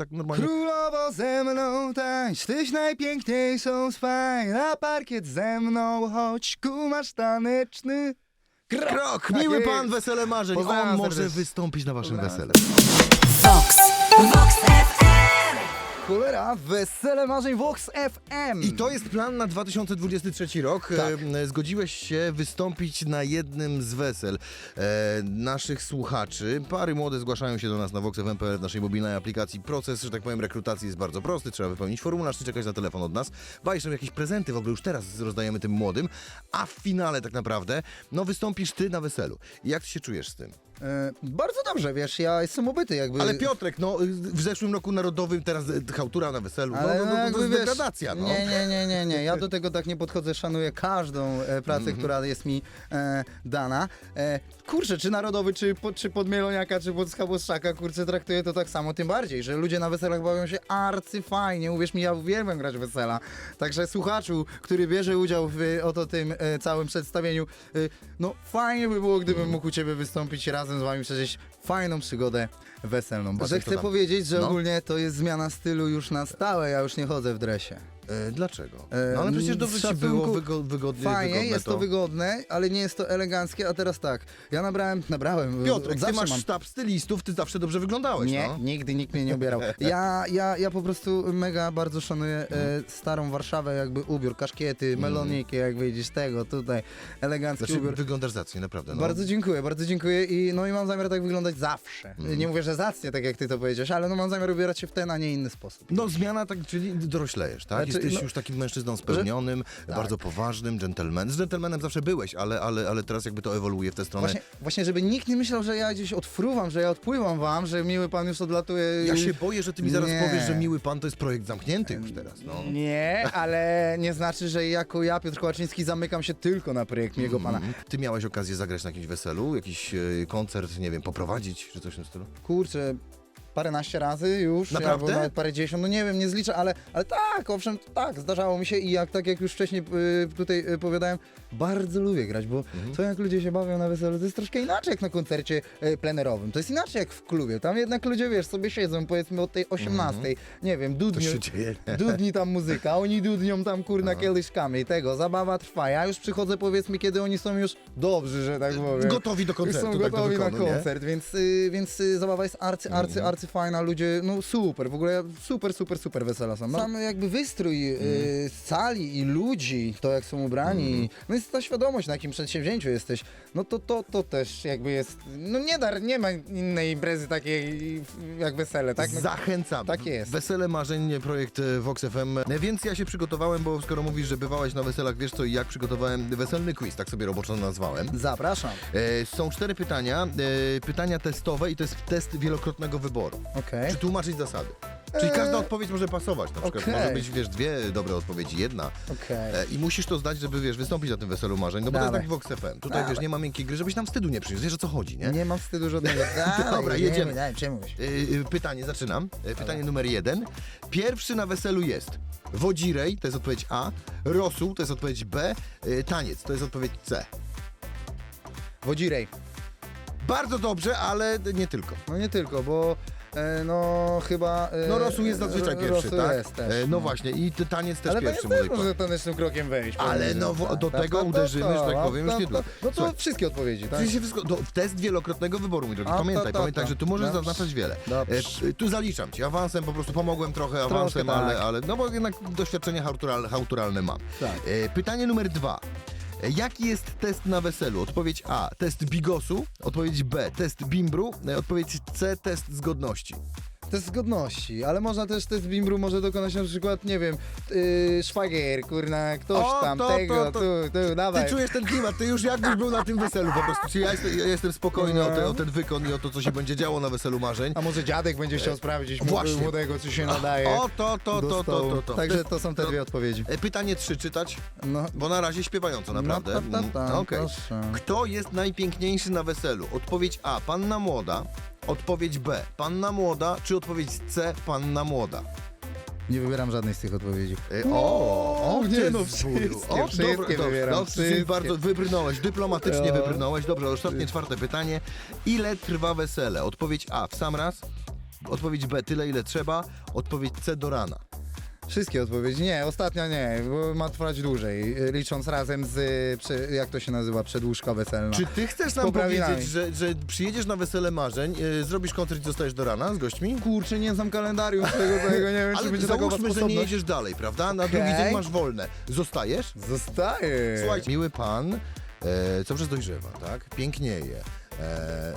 tak normalnie... Królowo ze mną tańcz, tyś najpiękniejszą swaj, na parkiet ze mną chodź, kumasz taneczny. Krok! Tak Miły jest. pan, wesele marzeń. Pozdrawiam On może serdecznie. wystąpić na waszym Pozdrawiam wesele. Vox, Vox FM. Cholera, wesele marzeń Vox FM. I to jest plan na 2023 rok. Tak. E, Zgodziłeś się wystąpić na jednym z wesel e, naszych słuchaczy. Pary młode zgłaszają się do nas na VoxFM.pl w naszej mobilnej aplikacji. Proces, że tak powiem, rekrutacji jest bardzo prosty. Trzeba wypełnić formularz, czy czekać na telefon od nas. Ba, jeszcze jakieś prezenty w ogóle już teraz rozdajemy tym młodym. A w finale tak naprawdę, no wystąpisz ty na weselu. Jak ty się czujesz z tym? E, bardzo dobrze, wiesz, ja jestem obyty jakby. Ale Piotrek, no w zeszłym roku narodowym, teraz e, chałtura na weselu. No, Ale no, no, to jakby, jest wiesz, degradacja, no. Nie, nie, nie, nie, nie. Ja do tego tak nie podchodzę. Szanuję każdą e, pracę, Mhm. która jest mi e, dana. E, kurczę, czy narodowy, czy, po, czy podmieloniaka, czy podskaboszczaka, kurczę, traktuję to tak samo. Tym bardziej, że ludzie na weselach bawią się arcyfajnie. Uwierz mi, ja uwielbiam grać w wesela. Także słuchaczu, który bierze udział w e, oto tym e, całym przedstawieniu, e, no fajnie by było, gdybym mógł u ciebie wystąpić i razem z wami przeżyć fajną przygodę weselną. Patrz, Że chcę tam. powiedzieć, że No. ogólnie to jest zmiana stylu już na stałe. Ja już nie chodzę w dresie. E, dlaczego? E, No, ale przecież dobrze ci było wygo wygodnie. Fajnie, wygodne jest to. wygodne, ale nie jest to eleganckie, a teraz tak. Ja nabrałem, nabrałem. Piotrek, od ty zawsze masz mam. sztab stylistów, ty zawsze dobrze wyglądałeś, Nie, no. nigdy nikt mnie nie ubierał. Ja, ja, ja po prostu mega bardzo szanuję e, starą Warszawę, jakby ubiór, kaszkiety, meloniki, jak wyjdziesz tego, tutaj, elegancki Znaczy, ubiór. wyglądasz zacnie, naprawdę. No. Bardzo dziękuję, bardzo dziękuję i no i mam zamiar tak wyglądać zawsze. Mhm. Nie mówię, że zacnie, tak jak ty to powiedziałeś, ale no mam zamiar ubierać się w ten, a nie inny sposób. No zmiana, tak, czyli doroślejesz, tak? Znaczy, Jesteś no- już takim mężczyzną spełnionym, tak. bardzo poważnym, dżentelmenem. Z dżentelmenem zawsze byłeś, ale, ale, ale teraz jakby to ewoluuje w tę stronę. Właśnie, właśnie, żeby nikt nie myślał, że ja gdzieś odfruwam, że ja odpływam wam, że miły pan już odlatuje. Ja się boję, że ty mi zaraz Nie. powiesz, że miły pan to jest projekt zamknięty już teraz, no. Nie, ale nie znaczy, że jako ja, Piotr Kołaczyński, zamykam się tylko na projekt miłego pana. Mhm. Ty miałeś okazję zagrać na jakimś weselu, jakiś e, koncert, nie wiem, poprowadzić, czy coś w tym stylu? Kurczę, paręnaście razy już, Naprawdę? albo nawet parę dziesiąt, no nie wiem, nie zliczę, ale, ale tak, owszem, tak, zdarzało mi się i jak, tak jak już wcześniej y, tutaj y, powiadałem, bardzo lubię grać, bo Mhm. to jak ludzie się bawią na weselu, to jest troszkę inaczej jak na koncercie y, plenerowym, to jest inaczej jak w klubie, tam jednak ludzie, wiesz, sobie siedzą, powiedzmy od tej 18, nie wiem, dudnią, się dzieje. Dudni tam muzyka, oni dudnią tam kurna kieliszkami tego, zabawa trwa. Ja już przychodzę powiedzmy, kiedy oni są już dobrzy, że tak powiem. Gotowi do Już koncertu, są tak do gotowi na nie? koncert, więc, y, więc y, zabawa jest arcy, arcy, Mhm. Arcy fajna, ludzie, no super, w ogóle super, super, super wesela są. No. Sam jakby wystrój Mhm. y, sali i ludzi, to jak są ubrani, no jest ta świadomość, na jakim przedsięwzięciu jesteś, no to, to, to też jakby jest, no nie dar, nie ma innej imprezy takiej jak wesele, tak? No, Zachęcam. Tak jest. Wesele marzeń, projekt e, Vox FM. E, Więc ja się przygotowałem, bo skoro mówisz, że bywałeś na weselach, wiesz co i jak przygotowałem weselny quiz, tak sobie roboczo nazwałem. Zapraszam. E, są cztery pytania, e, pytania testowe i to jest test wielokrotnego wyboru. Okej. Czy tłumaczyć zasady? Czyli każda odpowiedź może pasować. Na przykład Okej. może być, wiesz, dwie dobre odpowiedzi, jedna. Okej. E, I musisz to zdać, żeby, wiesz, wystąpić na tym weselu marzeń, no bo Dawaj. to jest taki Vox FM. Tutaj, Dawaj. wiesz, nie ma miękkiej gry, żebyś nam wstydu nie przyniósł. Wiesz, o co chodzi, nie? Nie mam wstydu żadnego. Dawaj, Dobra, jedziemy. Daj. Y, y, Pytanie, zaczynam. Y, Pytanie numer jeden. Pierwszy na weselu jest wodzirej, to jest odpowiedź A, rosół, to jest odpowiedź B, y, taniec, to jest odpowiedź C. Wodzirej. Bardzo dobrze, ale nie tylko. No nie tylko, bo e, no chyba... E, No rosół jest zazwyczaj ro- pierwszy, rosół tak? Jest też, E, no właśnie, i ty- taniec też Ale pierwszy. taniec też młodej może tanecznym krokiem wejść. Ale no, tak, do tak, tego uderzymy, że tak powiem, już niedługo. No to Słuchaj. wszystkie odpowiedzi, tak? Się wszystko, do, test wielokrotnego wyboru, mój drogi. A, Pamiętaj, pamiętaj, że tu możesz Dobrze. zaznaczać wiele. Dobrze. E, tu zaliczam ci. Awansem po prostu pomogłem trochę awansem, tak. ale, ale no bo jednak doświadczenie hałtural, hałturalne mam. Tak. E, pytanie numer dwa. Jaki jest test na weselu? Odpowiedź A. Test bigosu. Odpowiedź B. Test bimbru. E, Odpowiedź C. Test zgodności. Test zgodności, ale można też test bimbru może dokonać na przykład, nie wiem, yy, szwagier, kurna, ktoś O, tam, to, tego, to, tu, tu, Ty dawaj. czujesz ten klimat, ty już jakbyś był na tym weselu po prostu. Czy ja jestem, ja jestem spokojny o ten, No. o ten wykon i o to, co się będzie działo na weselu marzeń. A może dziadek będzie chciał sprawdzić Właśnie. Młodego, czy się nadaje O, to, to, do to, to, stołu. to, to. Także to są te dwie odpowiedzi. E, Pytanie trzy czytać, No, bo na razie śpiewająco naprawdę. No, ta, ta, ta, Mm, okej. proszę. Kto jest najpiękniejszy na weselu? Odpowiedź A. Panna młoda. Odpowiedź B. Panna młoda. Czy odpowiedź C. Panna młoda? nie wybieram żadnej z tych odpowiedzi. E, o, o, nie no, wszystkie, O, wszystkie dobra, dobrze, wybieram, dobrze, czyli wszystkie. bardzo wybrnąłeś, dyplomatycznie wybrnąłeś. Dobrze, ostatnie czwarte pytanie. Ile trwa wesele? Odpowiedź A. W sam raz. Odpowiedź B, tyle ile trzeba. Odpowiedź C, do rana. Wszystkie odpowiedzi. Nie, ostatnia nie, bo ma trwać dłużej, licząc razem z, y, prze, jak to się nazywa, przedłużka weselna. Czy ty chcesz nam poprawinami. powiedzieć, że, że przyjedziesz na wesele marzeń, yy, zrobisz koncert i zostajesz do rana z gośćmi? Kurczę, nie znam kalendarium swojego, tego nie wiem, czy Ale będzie załóżmy, że nie sposobność. jedziesz dalej, prawda? Na Okej. drugi dzień masz wolne. Zostajesz? Zostaje. Słuchajcie, miły pan, e, co przez dojrzewa, tak? Pięknieje. E,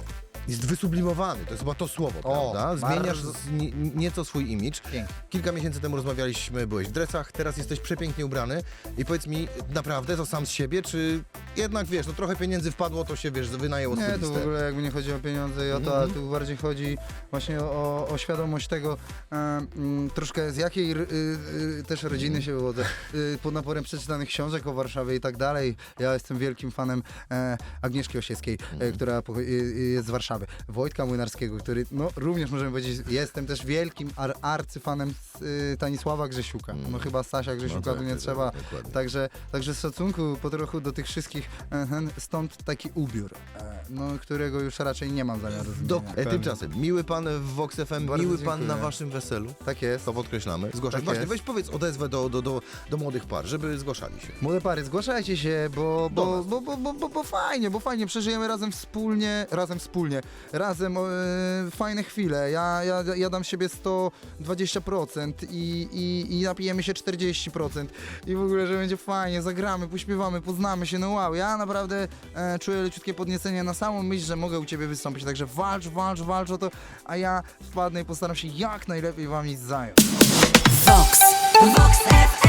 jest wysublimowany, to jest chyba to słowo, O, prawda? Zmieniasz bardzo. z, nie, nieco swój imidż. Pięknie. Kilka miesięcy temu rozmawialiśmy, byłeś w dresach, teraz jesteś przepięknie ubrany i powiedz mi, naprawdę to sam z siebie, czy jednak, wiesz, no trochę pieniędzy wpadło, to się, wiesz, wynajęło Nie, to w ogóle jakby nie chodzi o pieniądze i o to, Mhm. a tu bardziej chodzi właśnie o, o świadomość tego, e, mm, troszkę z jakiej r- y, y, też rodziny się wywodzę. Y, pod naporem przeczytanych książek o Warszawie i tak dalej. Ja jestem wielkim fanem e, Agnieszki Osieckiej, e, Mhm. która pocho- y, y, jest z Warszawy. Wojtka Młynarskiego, który, no również możemy powiedzieć, jestem też wielkim ar- arcyfanem y, Tanisława Grzesiuka. No chyba Stasia Grzesiuka tak, tu nie tak, trzeba. dokładnie. Także, także z szacunku po trochu do tych wszystkich, e, stąd taki ubiór, e, no, którego już raczej nie mam zamiaru zmieniać. e, tymczasem, miły pan w Vox FM, miły pan dziękuję. na waszym weselu. Tak jest. To podkreślamy. Zgłaszać. Tak Właśnie, jest. weź powiedz odezwę do, do, do, do młodych par, żeby zgłaszali się. Młode pary, zgłaszajcie się, bo, bo, bo, bo, bo, bo, bo fajnie, bo fajnie, przeżyjemy razem wspólnie, razem wspólnie, razem e, fajne chwile. Ja, ja, ja dam siebie 120% i, i, i napijemy się 40% i w ogóle, że będzie fajnie, zagramy, pośpiewamy, poznamy się, no wow, ja naprawdę e, czuję leciutkie podniecenie na samą myśl, że mogę u ciebie wystąpić, także walcz, walcz, walcz o to, a ja wpadnę i postaram się jak najlepiej wam nic zająć. Vox, Vox.